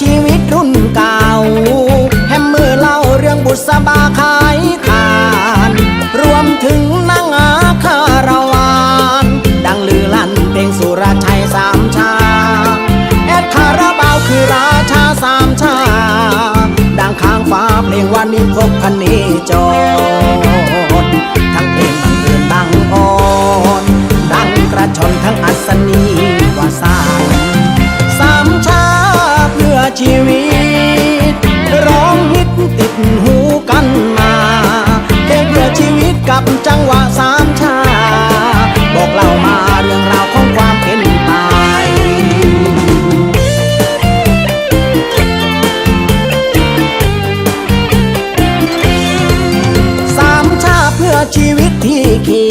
ชีวิตรุ่นเก่า แฮมมือเล่าเรื่องบุษบาขายขาน รวมถึงนางอาคาราวาน ดังลือลั่นเพลงสุรชัยสามชา แอดคาราบาวคือราชาสามชา ดังข้างฟ้าเพลงวันนี้พบพันนีจร เพื่อชีวิตที่เขี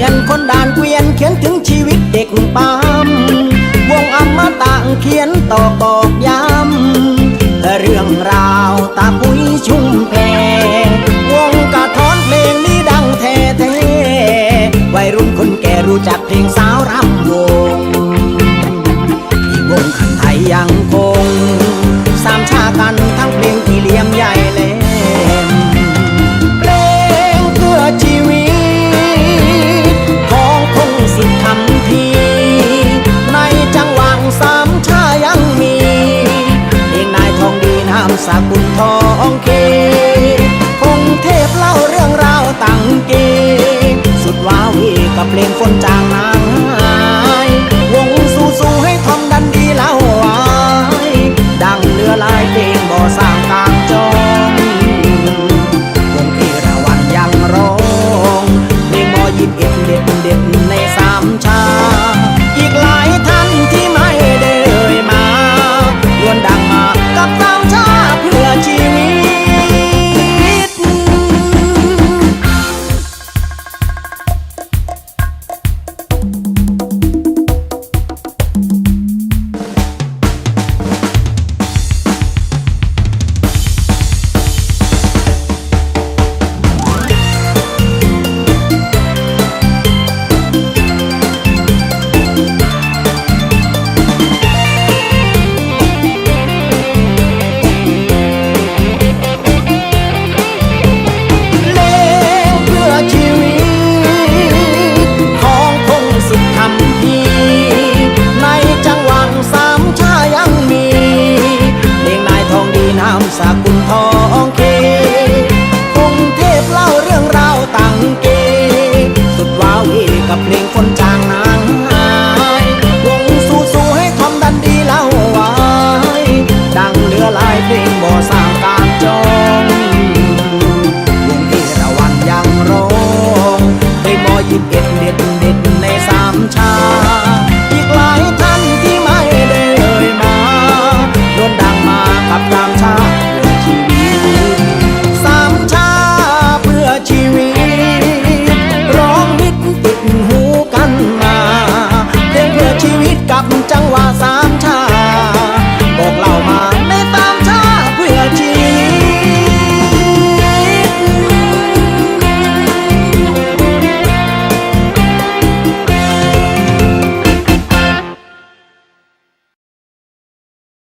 ยน คนด่านเกวียนเขียนถึงชีวิตเด็กปั๊มวงอมตะเขียนต่อบอกย้ำเรื่องราวตาปุ้ยชุ่มแพวงกระท้อนเพลงนี้ดังแท้แท้ๆวัยรุ่นคนแก่รู้จักเพลงสาวรำวงอีกวงขันไทยยังคงสามชากัน สากุลทองเค เพลงบ่สร้างการจองวงเอราวันยังร้องเพลงบ่ยิบเอ็ดเด็ดเด็ดในสามชา อีกหลายท่านที่ไม่ได้เลยมาโดนดังมาขับตามชาเพื่อชีวิตสามชาเพื่อชีวิต ร้องฮิตติดหูกันมาเพื่อชีวิตกับจังหวะสาม